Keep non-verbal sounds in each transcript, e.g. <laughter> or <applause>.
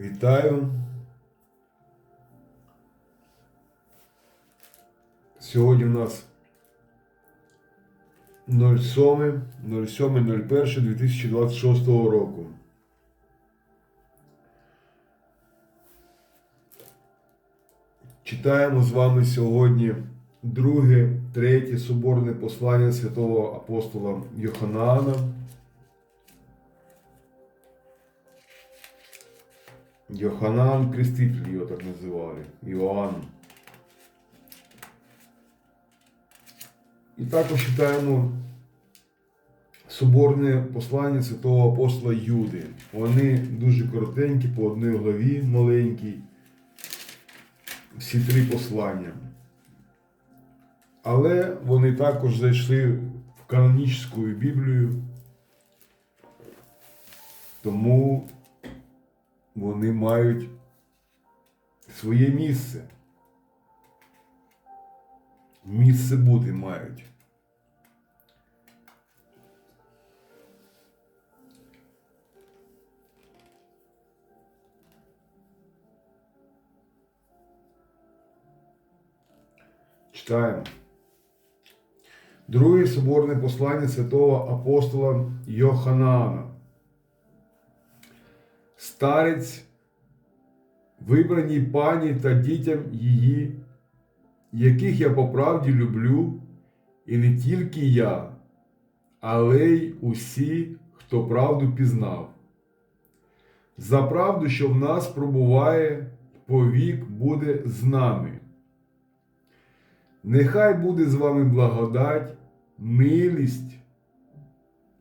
Вітаю. Сьогодні у нас 07 07 2026 року. Читаємо з вами сьогодні друге, третє соборне послання святого апостола Йоханана. Йоханан Креститель його так називали. Іоанн. І також читаємо соборне послання святого апостола Юди. Вони дуже коротенькі, по одній главі маленькій. Всі три послання. Але вони також зайшли в канонічну Біблію. Тому вони мають своє місце. Місце бути мають. Читаємо. Друге соборне послання святого апостола Йоханана. Старець, вибраній пані та дітям її, яких я по правді люблю, і не тільки я, але й усі, хто правду пізнав. За правду, що в нас пробуває, повік буде з нами. Нехай буде з вами благодать, милість,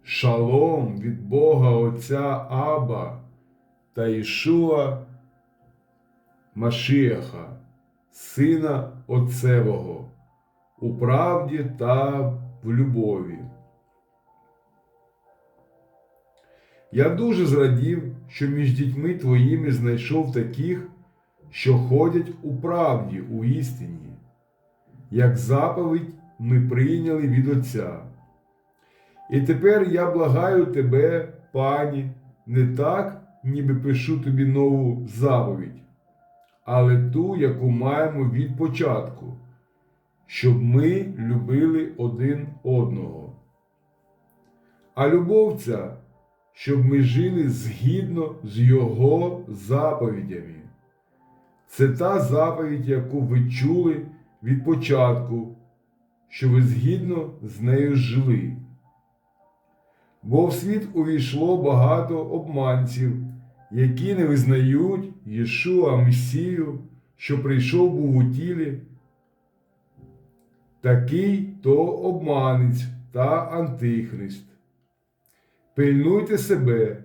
шалом від Бога Отця Аба та Ішуа Машіаха, Сина Отцевого, у правді та в любові. Я дуже зрадів, що між дітьми твоїми знайшов таких, що ходять у правді, у істині, як заповідь ми прийняли від Отця. І тепер я благаю тебе, пані, не так, ніби пишу тобі нову заповідь, але ту, яку маємо від початку, щоб ми любили один одного. А любов ця, щоб ми жили згідно з Його заповідями. Це та заповідь, яку ви чули від початку, що ви згідно з нею жили. Бо в світ увійшло багато обманців, які не визнають Єшуа Месію, що прийшов був у тілі. Такий то обманець та антихрист. Пильнуйте себе,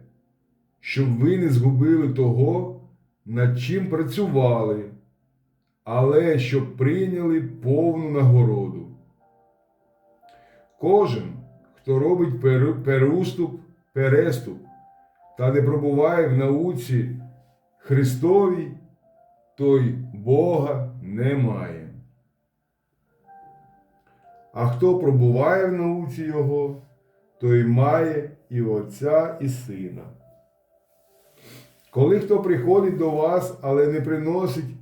щоб ви не згубили того, над чим працювали, але щоб прийняли повну нагороду. Кожен, хто робить пере- переступ, переступ та не пробуває в науці Христовій, той Бога не має. А хто пробуває в науці Його, той має і Отця, і Сина. Коли хто приходить до вас, але не приносить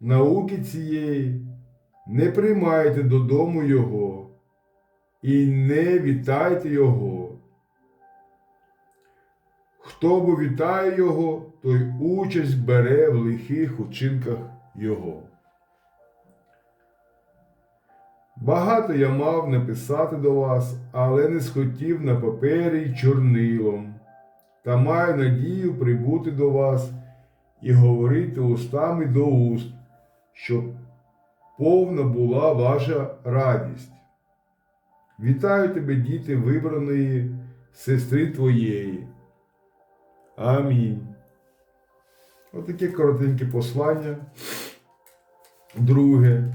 науки цієї, не приймайте додому Його і не вітайте Його. Хто бо вітає Його, той участь бере в лихих учинках Його. Багато я мав написати до вас, але не схотів на папері й чорнилом, та маю надію прибути до вас і говорити устами до уст, щоб повна була ваша радість. Вітаю тебе, діти вибраної сестри твоєї. Амінь. Отаке коротеньке послання. Друге.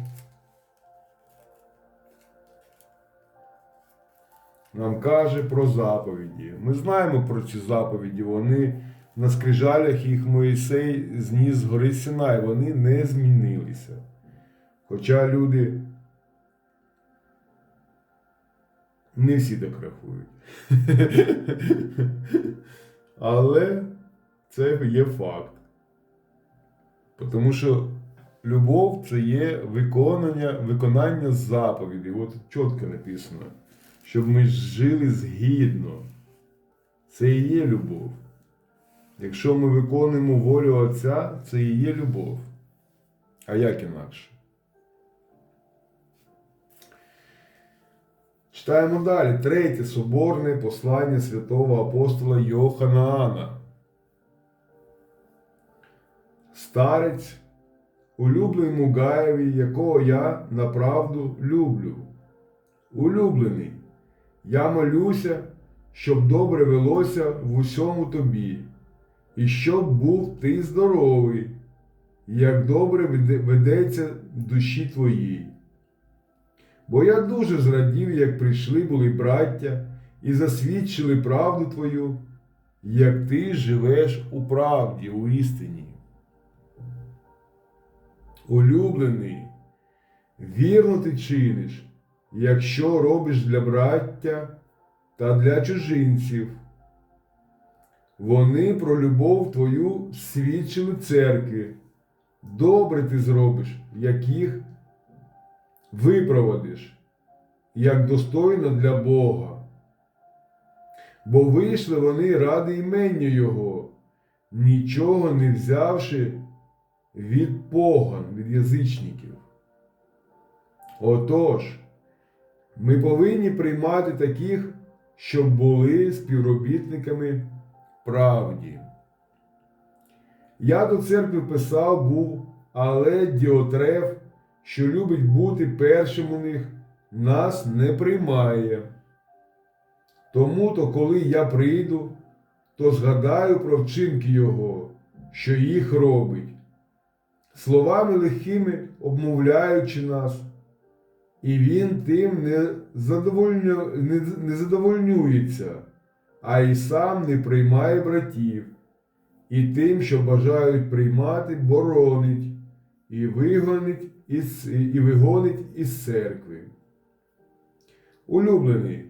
Нам каже про заповіді. Ми знаємо про ці заповіді. Вони на скрижалях їх Моїсей зніс з гори Синай. Вони не змінилися. Хоча люди не всі так рахують. <laughs> Але це є факт. Тому що любов це є виконання, виконання заповідей. От чітко написано, щоб ми жили згідно. Це і є любов. Якщо ми виконуємо волю Отця, це і є любов. А як інакше? Читаємо далі. Третє соборне послання святого апостола Йоханаана. Старець, улюбленому Гаєві, якого я направду люблю. Улюблений, я молюся, щоб добре велося в усьому тобі, і щоб був ти здоровий, як добре веде- ведеться душі твоїй. Бо я дуже зрадів, як прийшли були браття і засвідчили правду твою, як ти живеш у правді, у істині. Улюблений, вірно ти чиниш, якщо робиш для браття та для чужинців. Вони про любов твою свідчили церкві. Добре ти зробиш, як їх випроводиш, як достойно для Бога. Бо вийшли вони ради імення Його, нічого не взявши від поган, від язичників. Отож, ми повинні приймати таких, щоб були співробітниками правді. Я до церкви писав був, але Діотреф, що любить бути першим у них, нас не приймає. Тому то, коли я прийду, то згадаю про вчинки його, що їх робить, словами лихими обмовляючи нас, і він тим не, задовольню, не, не задовольнюється, а й сам не приймає братів, і тим, що бажають приймати, боронить і вигонить із, і вигонить із церкви. Улюблений,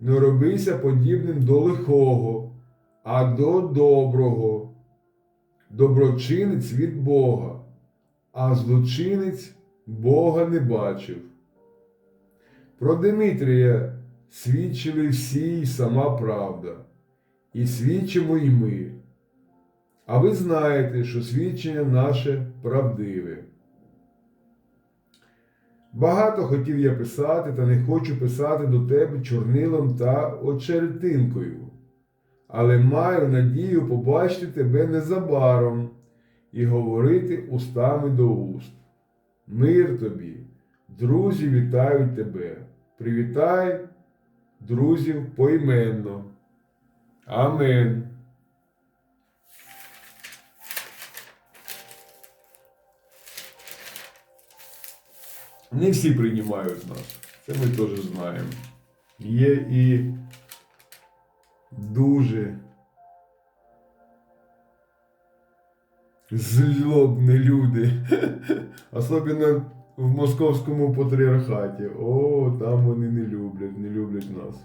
не робися подібним до лихого, а до доброго. Доброчинець від Бога, а злочинець Бога не бачив. Про Димитрія свідчили всі й сама правда, і свідчимо й ми. А ви знаєте, що свідчення наше правдиве. Багато хотів я писати, та не хочу писати до тебе чорнилом та очеретинкою, але маю надію побачити тебе незабаром і говорити устами до уст. Мир тобі, друзі вітають тебе. Привітай друзів поіменно. Амен. Не всі приймають нас. Це ми теж знаємо. Є і дуже злобні люди. <laughs> Особливо в московському патріархаті. О, там вони не люблять, не люблять нас.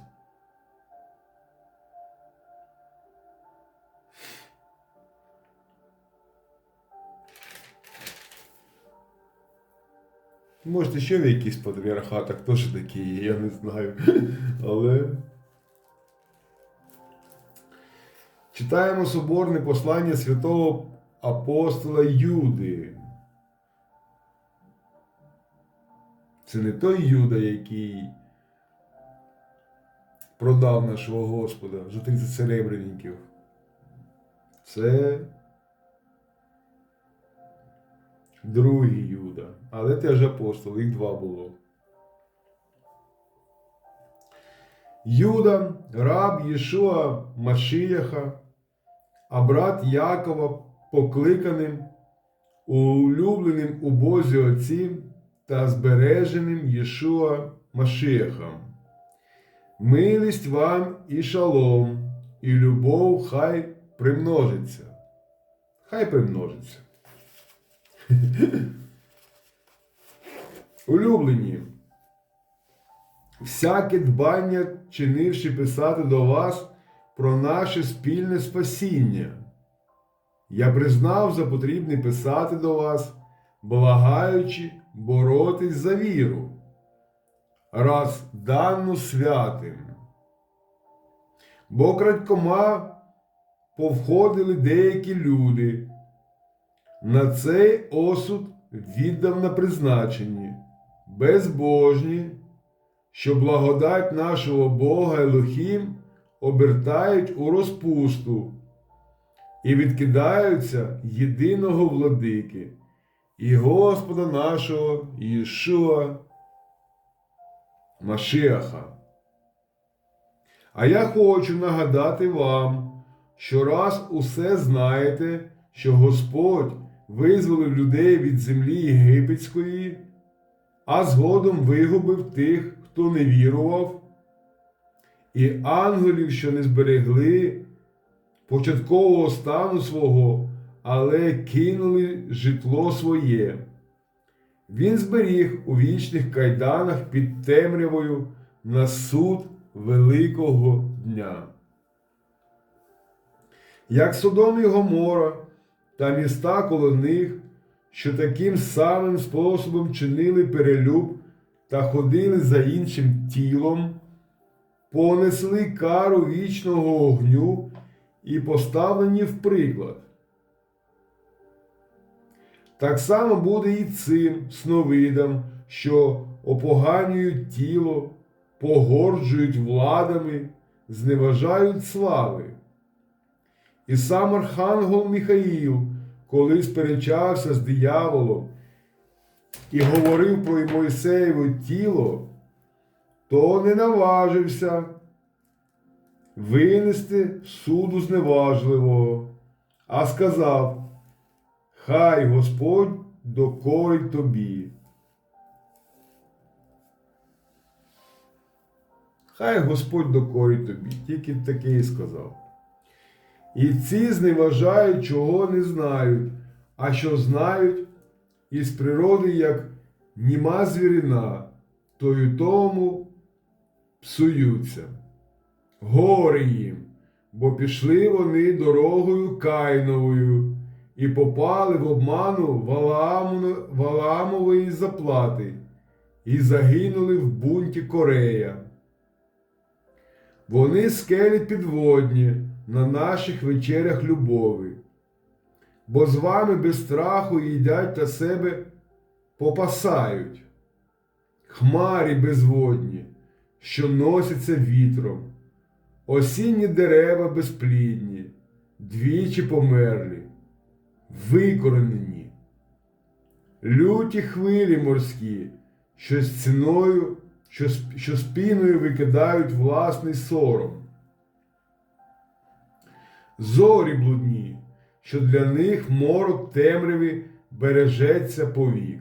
Може, ще в якихось патріархатах теж такі є, я не знаю. Але. Читаємо соборне послання святого апостола Юди. Це не той Юда, який продав нашого Господа за 30 серебряників. Це другий Юда. Але теж апостол, їх два було. Юда, раб Єшуа Машіяха, а брат Якова покликаним, улюбленим у Бозі Отці та збереженим Єшуа Машіяхом. Милість вам і шалом, і любов хай примножиться. Хай примножиться. <laughs> Улюблені, всяке дбання, чинивши писати до вас про наше спільне спасіння. я признав за потрібне писати до вас, благаючи боротись за віру, раз дану святим. Бо крадькома повходили деякі люди. На цей осуд віддав на призначенні, безбожні, що благодать нашого Бога Елохім обертають у розпусту і відкидаються єдиного владики і Господа нашого Ішуа Машеха. А я хочу нагадати вам, що раз усе знаєте, що Господь визволив людей від землі єгипетської, а згодом вигубив тих, хто не вірував, і ангелів, що не зберегли початкового стану свого, але кинули житло своє. Він зберіг у вічних кайданах під темрявою на суд Великого дня. Як Содом і Гомора та міста коло них, що таким самим способом чинили перелюб та ходили за іншим тілом, понесли кару вічного огню і поставлені в приклад. Так само буде і цим сновидам, що опоганюють тіло, погорджують владами, зневажають слави. І сам Архангел Михаїл, коли сперечався з дияволом і говорив про Мойсеєве тіло, то не наважився винести суду зневажливого, а сказав, Хай Господь докорить тобі. Хай Господь докорить тобі, тільки таке і сказав. І ці зневажають, чого не знають, а що знають, із природи, як німа звірина, то й тому псуються. Горе їм, бо пішли вони дорогою Кайновою і попали в обману Валаамової заплати і загинули в бунті Корея. Вони скелі підводні на наших вечерях любові, бо з вами без страху їдять та себе попасають, хмарі безводні, що носяться вітром, осінні дерева безплідні, двічі померлі, викоренені, люті хвилі морські, що з ціною, що, що спіною викидають власний сором. Зорі блудні, що для них морок темряві бережеться повік.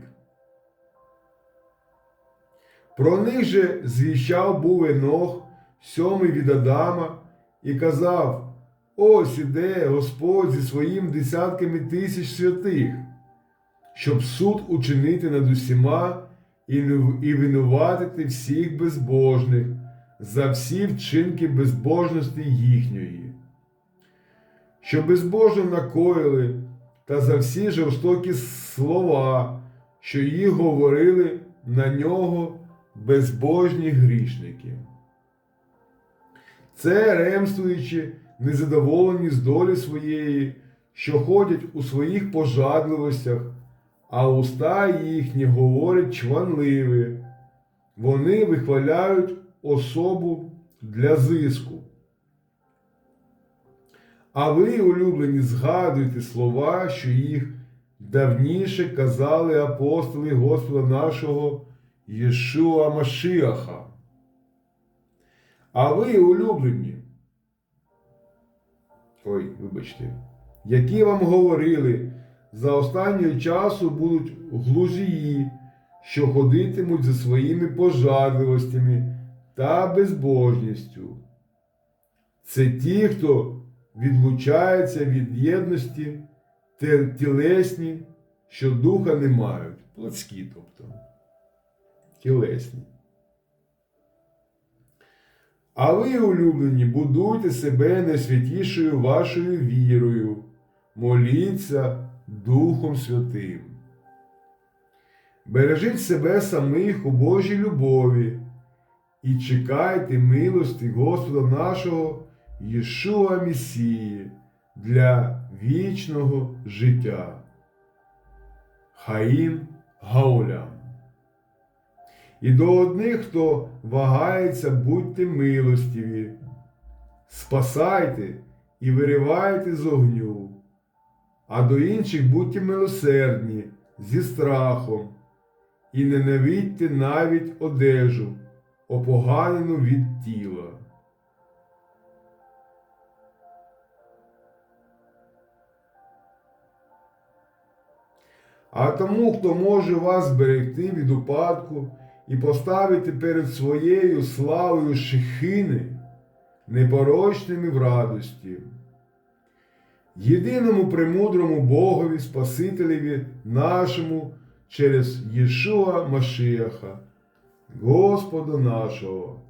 Про них же звіщав був Енох, сьомий від Адама, і казав: Ось іде Господь зі своїм десятками тисяч святих, щоб суд учинити над усіма і винуватити всіх безбожних за всі вчинки безбожності їхньої, що безбожно накоїли, та за всі жорстокі слова, що їх говорили на нього безбожні грішники. Це ремствуючи, незадоволені з долі своєї, що ходять у своїх пожадливостях, а уста їхні говорять чванливі. Вони вихваляють особу для зиску. А ви, улюблені, згадуйте слова, що їх давніше казали апостоли Господа нашого Єшуа Машіаха. А ви, улюблені, ой, вибачте, які вам говорили, за останнього часу будуть глузії, що ходитимуть за своїми пожадливостями та безбожністю. Це ті, хто відлучається від єдності, тілесні, що духа не мають, плотські, тобто, тілесні. А ви, улюблені, будуйте себе найсвятішою вашою вірою, моліться Духом Святим. Бережіть себе самих у Божій любові і чекайте милості Господа нашого Єшуа Месії для вічного життя. Хаїм Гаулям. І до одних, хто вагається, будьте милостиві, спасайте і виривайте з огню, а до інших будьте милосердні зі страхом, і ненавидьте навіть одежу, опоганену від тіла. А тому, хто може вас зберегти від упадку і поставити перед своєю славою шихини, непорочними в радості. Єдиному премудрому Богові, Спасителеві нашому через Єшуа Машіаха, Господа нашого,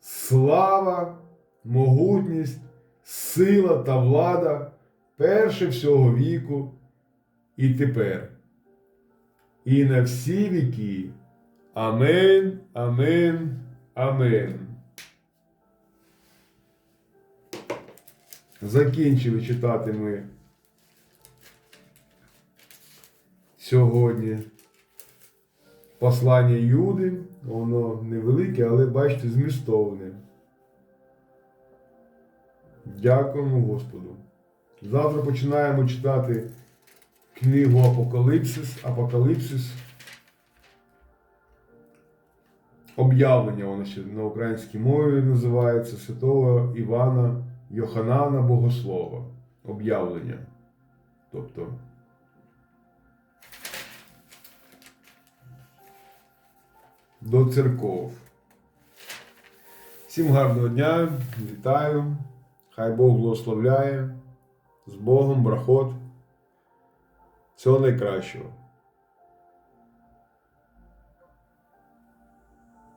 слава, могутність, сила та влада перше всього віку і тепер, і на всі віки. Амен, амен, амен. Закінчили читати ми сьогодні послання Юди. Воно невелике, але бачите, змістовне. Дякуємо Господу. Завтра починаємо читати книгу Апокалипсис. Апокалипсис. Об'явлення воно ще на українській мові називається Святого Івана Йоханана Богослова. Об'явлення. Тобто. До церков. Всім гарного дня, вітаю. Хай Бог благословляє. З Богом, брахот. Всього найкращого.